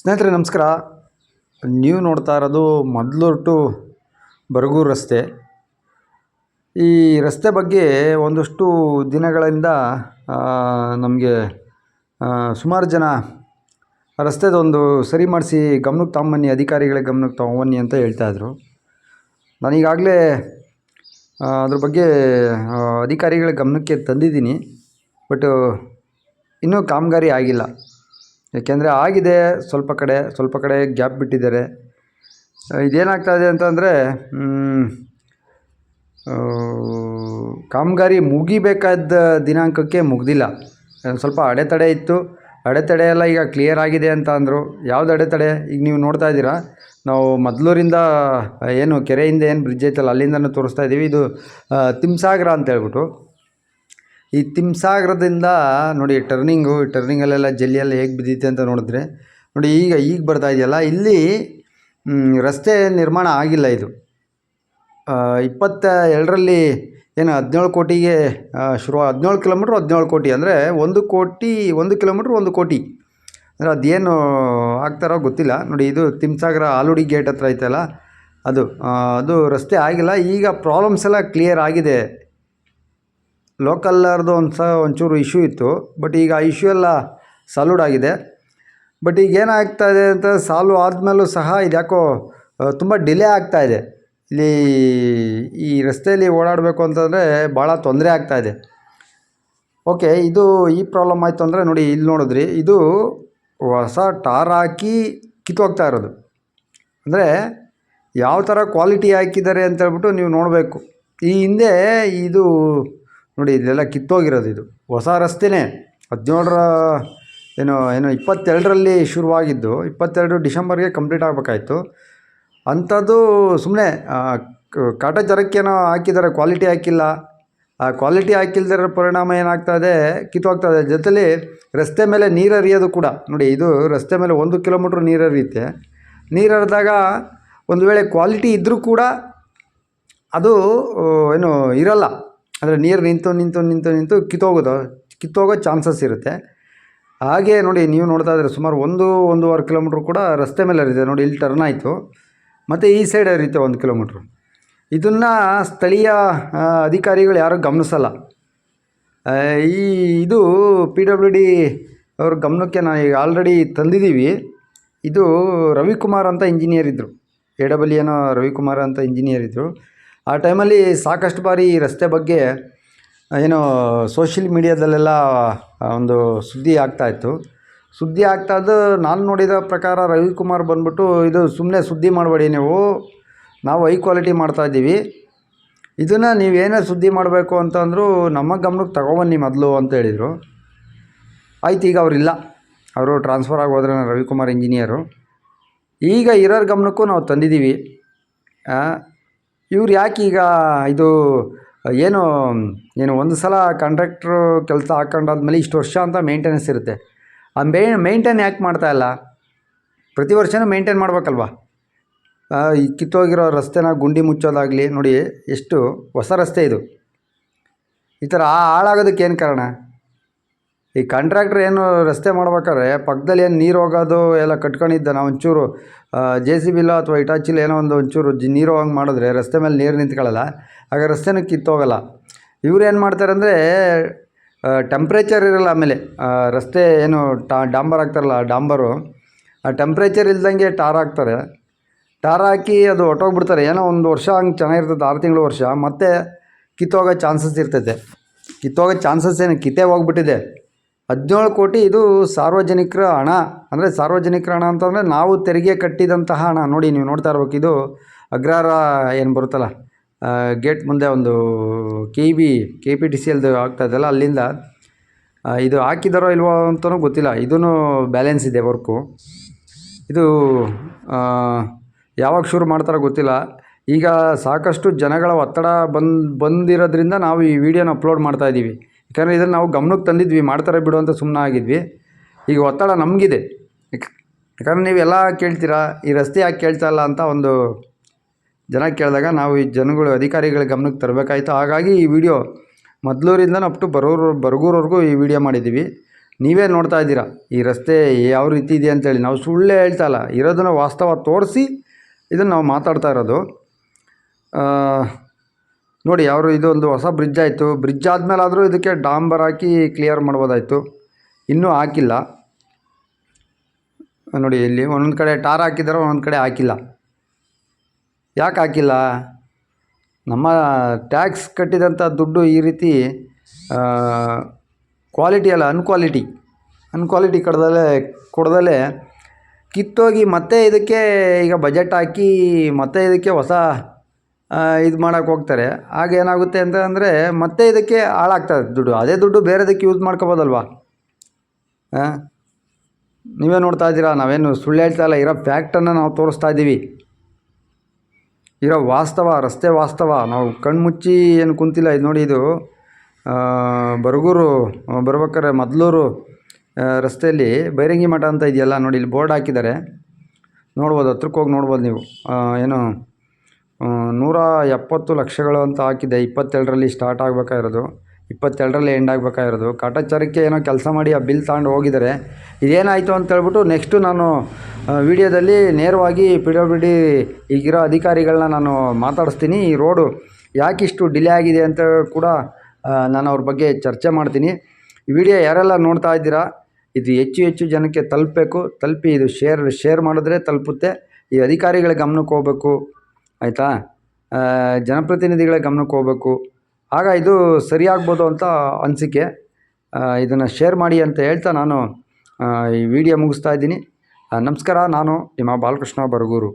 ಸ್ನೇಹಿತರೆ, ನಮಸ್ಕಾರ. ನೀವು ನೋಡ್ತಾ ಇರೋದು ಮೊದಲೂರು ಟು ಬರಗೂರು ರಸ್ತೆ. ಈ ರಸ್ತೆ ಬಗ್ಗೆ ಒಂದಷ್ಟು ದಿನಗಳಿಂದ ನಮಗೆ ಸುಮಾರು ಜನ ರಸ್ತೆದೊಂದು ಸರಿ ಮಾಡಿಸಿ ಗಮನಕ್ಕೆ ತಗೊಂಬನ್ನಿ ಅಧಿಕಾರಿಗಳ ಗಮನಕ್ಕೆ ತಗೊಂಬನ್ನಿ ಅಂತ ಹೇಳ್ತಾಯಿದ್ರು ನಾನೀಗಾಗಲೇ ಅದ್ರ ಬಗ್ಗೆ ಅಧಿಕಾರಿಗಳ ಗಮನಕ್ಕೆ ತಂದಿದ್ದೀನಿ. ಬಟ್, ಇನ್ನೂ ಕಾಮಗಾರಿ ಆಗಿಲ್ಲ. ಯಾಕೆಂದರೆ ಆಗಿದೆ ಸ್ವಲ್ಪ ಕಡೆ ಸ್ವಲ್ಪ ಕಡೆ ಗ್ಯಾಪ್ ಬಿಟ್ಟಿದ್ದಾರೆ. ಆ, ಇದೇನಾಗ್ತಾ ಇದೆ ಅಂತಂದರೆ ಕಾಮಗಾರಿ ಮುಗಿಬೇಕಾದ ದಿನಾಂಕಕ್ಕೆ ಮುಗ್ದಿಲ್ಲ. ಸ್ವಲ್ಪ ಅಡೆತಡೆ ಇತ್ತು. ಅಡೆತಡೆ ಎಲ್ಲ ಈಗ ಕ್ಲಿಯರ್ ಆಗಿದೆ ಅಂತ ಅಂದರು. ಯಾವ್ದು ಅಡೆತಡೆ? ಈಗ ನೀವು ನೋಡ್ತಾ ಇದ್ದೀರಾ? ನಾವು ಮೊದಲೂರಿಂದ ಏನು ಕೆರೆಯಿಂದ ಏನು ಬ್ರಿಡ್ಜ್ ಐತಲ್ಲ ಅಲ್ಲಿಂದನೂ ತೋರಿಸ್ತಾ ಇದ್ದೀವಿ ಇದು ತಿಮ್ಸಾಗರ ಅಂತ ಹೇಳ್ಬಿಟ್ಟು. ಈ ತಿಮ್ಸಾಗರದಿಂದ ನೋಡಿ ಟರ್ನಿಂಗು ಟರ್ನಿಂಗಲ್ಲೆಲ್ಲ ಜಲ್ಲಿಯೆಲ್ಲ ಹೇಗೆ ಬಿದ್ದಿತ್ತು ಅಂತ ನೋಡಿದ್ರೆ, ನೋಡಿ, ಈಗ ಈಗ ಬರ್ತಾ ಇದೆಯಲ್ಲ, ಇಲ್ಲಿ ರಸ್ತೆ ನಿರ್ಮಾಣ ಆಗಿಲ್ಲ ಇದು. ಇಪ್ಪತ್ತ ಎರಡರಲ್ಲಿ ಏನು ಹದಿನೇಳು ಕೋಟಿಗೆ ಶುರು, ಹದಿನೇಳು ಕಿಲೋಮೀಟ್ರ್ ಹದಿನೇಳು ಕೋಟಿ, ಅಂದರೆ ಒಂದು ಕೋಟಿ, ಒಂದು ಕಿಲೋಮೀಟ್ರ್ ಒಂದು ಕೋಟಿ. ಅಂದರೆ ಅದೇನು ಆಗ್ತಾರೋ ಗೊತ್ತಿಲ್ಲ. ನೋಡಿ, ಇದು ತಿಮ್ಸಾಗರ ಆಲೂಡಿ ಗೇಟ್ ಹತ್ರ ಐತಲ್ಲ, ಅದು ಅದು ರಸ್ತೆ ಆಗಿಲ್ಲ. ಈಗ ಪ್ರಾಬ್ಲಮ್ಸ್ ಎಲ್ಲ ಕ್ಲಿಯರ್ ಆಗಿದೆ. ಲೋಕಲ್ಲರ್ದು ಒಂದು ಸಹ ಒಂಚೂರು ಇಶ್ಯೂ ಇತ್ತು. ಬಟ್ ಈಗ ಆ ಇಶ್ಯೂ ಎಲ್ಲ ಸಾಲ್ವ್ಡ್ ಆಗಿದೆ. ಬಟ್ ಈಗ ಏನಾಗ್ತಾ ಇದೆ ಅಂತ ಸಾಲ್ವ್ ಆದಮೇಲೂ ಸಹ ಇದ್ಯಾಕೋ ತುಂಬ ಡಿಲೇ ಆಗ್ತಾ ಇದೆ. ಇಲ್ಲಿ ಈ ರಸ್ತೆಯಲ್ಲಿ ಓಡಾಡಬೇಕು ಅಂತಂದರೆ ಭಾಳ ತೊಂದರೆ ಆಗ್ತಾ ಇದೆ. ಓಕೆ ಇದು ಈ ಪ್ರಾಬ್ಲಮ್ ಆಯಿತು ಅಂದರೆ ನೋಡಿ ಇಲ್ಲಿ ನೋಡಿದ್ರಿ, ಇದು ಹೊಸ ಟಾರ್ ಹಾಕಿ ಕಿತ್ತೋಗ್ತಾ ಇರೋದು. ಅಂದರೆ ಯಾವ ಥರ ಕ್ವಾಲಿಟಿ ಹಾಕಿದ್ದಾರೆ ಅಂತ ಹೇಳ್ಬಿಟ್ಟು ನೀವು ನೋಡಬೇಕು. ಈ ಹಿಂದೆ ಇದು ನೋಡಿ ಇದೆಲ್ಲ ಕಿತ್ತೋಗಿರೋದು ಇದು. ಹೊಸ ರಸ್ತೆನೇ. ಹದಿನೇಳರ, ಏನು ಏನು, ಇಪ್ಪತ್ತೆರಡರಲ್ಲಿ ಶುರುವಾಗಿದ್ದು, ಇಪ್ಪತ್ತೆರಡು ಡಿಸೆಂಬರ್ಗೆ ಕಂಪ್ಲೀಟ್ ಆಗಬೇಕಾಯ್ತು. ಅಂಥದ್ದು ಸುಮ್ಮನೆ ಕಾಟಚರಕ್ಕೇನೋ ಹಾಕಿದ್ದಾರೆ, ಕ್ವಾಲಿಟಿ ಹಾಕಿಲ್ಲ. ಆ, ಕ್ವಾಲಿಟಿ ಹಾಕಿಲ್ದಿರೋ ಪರಿಣಾಮ ಏನಾಗ್ತಾ ಇದೆ, ಕಿತ್ತೋಗ್ತಾ ಇದೆ. ಜೊತೆಲಿ ರಸ್ತೆ ಮೇಲೆ ನೀರು ಹರಿಯೋದು ಕೂಡ. ನೋಡಿ, ಇದು ರಸ್ತೆ ಮೇಲೆ ಒಂದು ಕಿಲೋಮೀಟ್ರ್ ನೀರು ಹರಿಯುತ್ತೆ. ನೀರು ಹರಿದಾಗ ಒಂದು ವೇಳೆ ಕ್ವಾಲಿಟಿ ಇದ್ದರೂ ಕೂಡ ಅದು ಏನು, ಇರಲ್ಲ. ಅಂದರೆ ನೀರು ನಿಂತು ನಿಂತು ನಿಂತು ನಿಂತು ಕಿತ್ತೋಗೋದು. ಕಿತ್ತೋಗೋ ಚಾನ್ಸಸ್ ಇರುತ್ತೆ. ಹಾಗೆ ನೋಡಿ, ನೀವು ನೋಡ್ತಾ ಇದ್ರೆ ಸುಮಾರು ಒಂದು, ಒಂದೂವರೆ ಕಿಲೋಮೀಟ್ರ್ ಕೂಡ ರಸ್ತೆ ಮೇಲೆ ಹರಿದೆ ನೋಡಿ, ಇಲ್ಲಿ ಟರ್ನ್ ಆಯಿತು. ಮತ್ತು ಈ ಸೈಡ್ ಹರಿಯುತ್ತೆ ಒಂದು ಕಿಲೋಮೀಟ್ರು ಇದನ್ನು ಸ್ಥಳೀಯ ಅಧಿಕಾರಿಗಳು ಯಾರೂ ಗಮನಿಸಲ್ಲ. ಈ, ಇದು ಪಿ ಡಬ್ಲ್ಯೂ ಡಿ ಅವ್ರ ಗಮನಕ್ಕೆ ನಾನು ಈಗ ಆಲ್ರೆಡಿ ತಂದಿದ್ದೀವಿ. ಇದು ರವಿಕುಮಾರ್ ಅಂತ ಇಂಜಿನಿಯರ್ ಇದ್ದರು ಎ ಡಬಲ್ ಏನೋ ರವಿಕುಮಾರ್ ಅಂತ ಇಂಜಿನಿಯರ್ ಇದ್ದರು ಆ ಟೈಮಲ್ಲಿ ಸಾಕಷ್ಟು ಬಾರಿ ಈ ರಸ್ತೆ ಬಗ್ಗೆ ಏನು ಸೋಷಿಯಲ್ ಮೀಡಿಯಾದಲ್ಲೆಲ್ಲ ಒಂದು ಸುದ್ದಿ ಆಗ್ತಾಯಿತ್ತು ಸುದ್ದಿ ಆಗ್ತಾ ಇದ್ದು ನಾನು ನೋಡಿದ ಪ್ರಕಾರ ರವಿಕುಮಾರ್ ಬಂದ್ಬಿಟ್ಟು, ಇದು ಸುಮ್ಮನೆ ಸುದ್ದಿ ಮಾಡಬೇಡಿ ನೀವು. ನಾವು ಹೈ ಕ್ವಾಲಿಟಿ ಮಾಡ್ತಾಯಿದ್ದೀವಿ ಇದನ್ನು ನೀವೇನೇ ಸುದ್ದಿ ಮಾಡಬೇಕು ಅಂತಂದರೂ ನಮ್ಮ ಗಮನಕ್ಕೆ ತಗೊಬನ್ನಿ ಮೊದಲು ಅಂತ ಹೇಳಿದರು. ಆಯ್ತು, ಈಗ ಅವರಿಲ್ಲ. ಅವರು ಟ್ರಾನ್ಸ್ಫರ್ ಆಗೋದ್ರೆ ರವಿಕುಮಾರ್ ಇಂಜಿನಿಯರು. ಈಗ ಇರೋರ ಗಮನಕ್ಕೂ ನಾವು ತಂದಿದ್ದೀವಿ. ಇವ್ರು ಯಾಕೆ ಈಗ ಇದು, ಏನು ಏನು ಒಂದು ಸಲ ಕಂಡಕ್ಟ್ರು ಕೆಲಸ ಹಾಕೊಂಡಾದ್ಮೇಲೆ ಇಷ್ಟು ವರ್ಷ ಅಂತ ಮೇಂಟೆನೆನ್ಸ್ ಇರುತ್ತೆ. ಆ ಮೇ ಮೇಂಟೈನ್ ಯಾಕೆ ಮಾಡ್ತಾಯಿಲ್ಲ ಪ್ರತಿ ವರ್ಷವೂ ಮೇಂಟೈನ್ ಮಾಡಬೇಕಲ್ವಾ? ಈ ಕಿತ್ತೋಗಿರೋ ರಸ್ತೆನ ಗುಂಡಿ ಮುಚ್ಚೋದಾಗಲಿ, ನೋಡಿ, ಎಷ್ಟು ಹೊಸ ರಸ್ತೆ ಇದು. ಈ ಥರ ಆ ಹಾಳಾಗೋದಕ್ಕೆ ಏನು ಕಾರಣ? ಈ ಕಾಂಟ್ರಾಕ್ಟ್ರ್ ಏನು ರಸ್ತೆ ಮಾಡ್ಬೇಕಾದ್ರೆ ಪಕ್ಕದಲ್ಲಿ ಏನು ನೀರು ಹೋಗೋದು ಎಲ್ಲ ಕಟ್ಕೊಂಡಿದ್ದ ನಾವು ಒಂಚೂರು ಜೆ ಸಿ ಬಿಲೋ ಅಥವಾ ಇಟಾಚಿಲೋ ಏನೋ ಒಂದು ಒಂಚೂರು ಜಿ ನೀರು ಹೋಗಂಗೆ ಮಾಡಿದ್ರೆ ರಸ್ತೆ ಮೇಲೆ ನೀರು ನಿಂತ್ಕೊಳ್ಳಲ್ಲ. ಆಗ ರಸ್ತೆನೂ ಕಿತ್ತೋಗಲ್ಲ ಇವ್ರು ಏನು ಮಾಡ್ತಾರೆ ಅಂದರೆ ಟೆಂಪ್ರೇಚರ್ ಇರಲ್ಲ ಆಮೇಲೆ ರಸ್ತೆ ಏನು ಟಾ, ಡಾಂಬರ್ ಹಾಕ್ತಾರಲ್ಲ ಡಾಂಬರು, ಆ ಟೆಂಪ್ರೇಚರ್ ಇಲ್ದಂಗೆ ಟಾರ್ ಹಾಕ್ತಾರೆ. ಟಾರ್ ಹಾಕಿ ಅದು ಹೊಟ್ಟೋಗ್ಬಿಡ್ತಾರೆ ಏನೋ ಒಂದು ವರ್ಷ ಹಂಗೆ ಚೆನ್ನಾಗಿರ್ತದೆ, ಆರು ತಿಂಗಳು ವರ್ಷ, ಮತ್ತೆ ಕಿತ್ತೋಗೋ ಚಾನ್ಸಸ್ ಇರ್ತೈತೆ. ಕಿತ್ತೋಗೋ ಚಾನ್ಸಸ್ ಏನು ಕಿತ್ತೇ ಹೋಗ್ಬಿಟ್ಟಿದೆ. ಹದಿನೇಳು ಕೋಟಿ ಇದು ಸಾರ್ವಜನಿಕರ ಹಣ. ಅಂದರೆ ಸಾರ್ವಜನಿಕರ ಹಣ ಅಂತಂದರೆ ನಾವು ತೆರಿಗೆ ಕಟ್ಟಿದಂತಹ ಹಣ. ನೋಡಿ, ನೀವು ನೋಡ್ತಾ ಇರ್ಬೇಕು, ಇದು ಅಗ್ರಹಾರ ಏನು ಬರುತ್ತಲ್ಲ ಗೇಟ್ ಮುಂದೆ ಒಂದು K B K P T C ಎಲ್ದು ಆಗ್ತಾ ಇದೆಯಲ್ಲ, ಅಲ್ಲಿಂದ ಇದು ಹಾಕಿದಾರೋ ಇಲ್ವೋ ಅಂತಲೂ ಗೊತ್ತಿಲ್ಲ. ಇದೂ ಬ್ಯಾಲೆನ್ಸ್ ಇದೆ ವರ್ಕು. ಇದು ಯಾವಾಗ ಶುರು ಮಾಡ್ತಾರೋ ಗೊತ್ತಿಲ್ಲ. ಈಗ ಸಾಕಷ್ಟು ಜನಗಳ ಒತ್ತಡ ಬಂದು, ಬಂದಿರೋದ್ರಿಂದ ನಾವು ಈ ವಿಡಿಯೋನ ಅಪ್ಲೋಡ್ ಮಾಡ್ತಾ ಇದ್ದೀವಿ ಯಾಕಂದರೆ ಇದನ್ನು ನಾವು ಗಮನಕ್ಕೆ ತಂದಿದ್ವಿ, ಮಾಡ್ತಾರೆ ಬಿಡು ಅಂತ ಸುಮ್ಮನೆ ಆಗಿದ್ವಿ. ಈಗ ಒತ್ತಡ ನಮಗಿದೆ. ಯಾಕಂದರೆ ನೀವೆಲ್ಲ ಕೇಳ್ತೀರಾ, ಈ ರಸ್ತೆ ಯಾಕೆ ಕೇಳ್ತಾ ಇಲ್ಲ ಅಂತ ಒಂದು ಜನ ಕೇಳಿದಾಗ ನಾವು ಈ ಜನಗಳು ಅಧಿಕಾರಿಗಳ ಗಮನಕ್ಕೆ ತರಬೇಕಾಯ್ತು. ಹಾಗಾಗಿ ಈ ವಿಡಿಯೋ ಮೊದಲೂರಿಂದ ಅಪ್ ಟು ಬರೋರು ಬರಗೂರವರೆಗೂ ಈ ವಿಡಿಯೋ ಮಾಡಿದ್ದೀವಿ. ನೀವೇ ನೋಡ್ತಾ ಇದ್ದೀರಾ, ಈ ರಸ್ತೆ ಯಾವ ರೀತಿ ಇದೆ ಅಂತೇಳಿ. ನಾವು ಸುಳ್ಳೇ ಹೇಳ್ತಾ ಇಲ್ಲ, ಇರೋದನ್ನು ವಾಸ್ತವ ತೋರಿಸಿ ಇದನ್ನು ನಾವು ಮಾತಾಡ್ತಾ ಇರೋದು. ನೋಡಿ, ಅವರು ಇದೊಂದು ಹೊಸ ಬ್ರಿಡ್ಜ್ ಆಯಿತು. ಬ್ರಿಡ್ಜ್ ಆದಮೇಲಾದರೂ ಇದಕ್ಕೆ ಡಾಂಬರ್ ಹಾಕಿ ಕ್ಲಿಯರ್ ಮಾಡ್ಬೋದಾಯಿತು. ಇನ್ನೂ ಹಾಕಿಲ್ಲ. ನೋಡಿ, ಇಲ್ಲಿ ಒಂದೊಂದು ಕಡೆ ಟಾರ್ ಹಾಕಿದ್ದಾರೆ, ಒಂದೊಂದು ಕಡೆ ಹಾಕಿಲ್ಲ. ಯಾಕೆ ಹಾಕಿಲ್ಲ? ನಮ್ಮ ಟ್ಯಾಕ್ಸ್ ಕಟ್ಟಿದಂಥ ದುಡ್ಡು ಈ ರೀತಿ ಕ್ವಾಲಿಟಿ ಅಲ್ಲ ಅನ್ಕ್ವಾಲಿಟಿ ಅನ್ಕ್ವಾಲಿಟಿ ಕಡ್ದಲೇ, ಕೊಡ್ದಲೇ ಕಿತ್ತೋಗಿ ಮತ್ತೆ ಇದಕ್ಕೆ ಈಗ ಬಜೆಟ್ ಹಾಕಿ ಮತ್ತೆ ಇದಕ್ಕೆ ಹೊಸ ಇದು ಮಾಡೋಕೆ ಹೋಗ್ತಾರೆ. ಆಗ ಏನಾಗುತ್ತೆ ಅಂತ ಅಂದರೆ ಮತ್ತೆ ಇದಕ್ಕೆ ಹಾಳಾಗ್ತದೆ ದುಡ್ಡು. ಅದೇ ದುಡ್ಡು ಬೇರೆದಕ್ಕೆ ಯೂಸ್ ಮಾಡ್ಕೋಬೋದಲ್ವಾ? ಹಾಂ ನೀವೇ ನೋಡ್ತಾ ಇದ್ದೀರಾ? ನಾವೇನು ಸುಳ್ಳು ಹೇಳ್ತಾ ಇಲ್ಲ. ಇರೋ ಫ್ಯಾಕ್ಟನ್ನು ನಾವು ತೋರಿಸ್ತಾ ಇದ್ದೀವಿ. ಇರೋ ವಾಸ್ತವ, ರಸ್ತೆ ವಾಸ್ತವ. ನಾವು ಕಣ್ಮುಚ್ಚಿ ಏನು ಕುಂತಿಲ್ಲ. ಇದು ನೋಡಿ ಇದು ಬರಗೂರು, ಬರ್ಬೇಕಾರೆ ಮದ್ಲೂರು ರಸ್ತೆಯಲ್ಲಿ ಬೈರಂಗಿ ಮಠ ಅಂತ ಇದೆಯಲ್ಲ, ನೋಡಿ ಇಲ್ಲಿ ಬೋರ್ಡ್ ಹಾಕಿದ್ದಾರೆ. ನೋಡ್ಬೋದು ಹತ್ರಕ್ಕೆ ಹೋಗಿ ನೋಡ್ಬೋದು ನೀವು. ಏನು ನೂರ ಎಪ್ಪತ್ತು ಲಕ್ಷಗಳು ಅಂತ ಹಾಕಿದೆ. ಇಪ್ಪತ್ತೆರಡರಲ್ಲಿ ಸ್ಟಾರ್ಟ್ ಆಗಬೇಕಾಗಿರೋದು. ಇಪ್ಪತ್ತೆರಡರಲ್ಲಿ ಎಂಡ್ ಆಗಬೇಕಾಗಿರೋದು. ಕಾಟಾಚಾರಕ್ಕೆ ಏನೋ ಕೆಲಸ ಮಾಡಿ ಆ ಬಿಲ್ ತಗೊಂಡು ಹೋಗಿದ್ದಾರೆ. ಇದೇನಾಯಿತು ಅಂತ ಹೇಳ್ಬಿಟ್ಟು ನೆಕ್ಸ್ಟು ನಾನು ವಿಡಿಯೋದಲ್ಲಿ ನೇರವಾಗಿ ಪಿ ಡಬ್ಲ್ಯೂ ಡಿ ಈಗಿರೋ ಅಧಿಕಾರಿಗಳನ್ನ ನಾನು ಮಾತಾಡಿಸ್ತೀನಿ. ಈ ರೋಡು ಯಾಕಿಷ್ಟು ಡಿಲೇ ಆಗಿದೆ ಅಂತ ಕೂಡ ನಾನು ಅವ್ರ ಬಗ್ಗೆ ಚರ್ಚೆ ಮಾಡ್ತೀನಿ. ಈ ವಿಡಿಯೋ ಯಾರೆಲ್ಲ ನೋಡ್ತಾ ಇದ್ದೀರಾ, ಇದು ಹೆಚ್ಚು ಹೆಚ್ಚು ಜನಕ್ಕೆ ತಲುಪಬೇಕು. ತಲುಪಿ ಇದು ಶೇರ್ ಶೇರ್ ಮಾಡಿದ್ರೆ ತಲುಪುತ್ತೆ. ಈ ಅಧಿಕಾರಿಗಳ ಗಮನಕ್ಕೆ ಹೋಗ್ಬೇಕು. ಆಯಿತಾ? ಜನಪ್ರತಿನಿಧಿಗಳ ಗಮನಕ್ಕೆ ಹೋಗ್ಬೇಕು. ಆಗ ಇದು ಸರಿಯಾಗ್ಬೋದು ಅಂತ ಅನಿಸಿಕೆ. ಇದನ್ನು ಶೇರ್ ಮಾಡಿ ಅಂತ ಹೇಳ್ತಾ ನಾನು ಈ ವಿಡಿಯೋ ಮುಗಿಸ್ತಾ ಇದ್ದೀನಿ. ನಮಸ್ಕಾರ, ನಾನು ನಿಮ್ಮ ಬಾಲಕೃಷ್ಣ ಬರಗೂರು.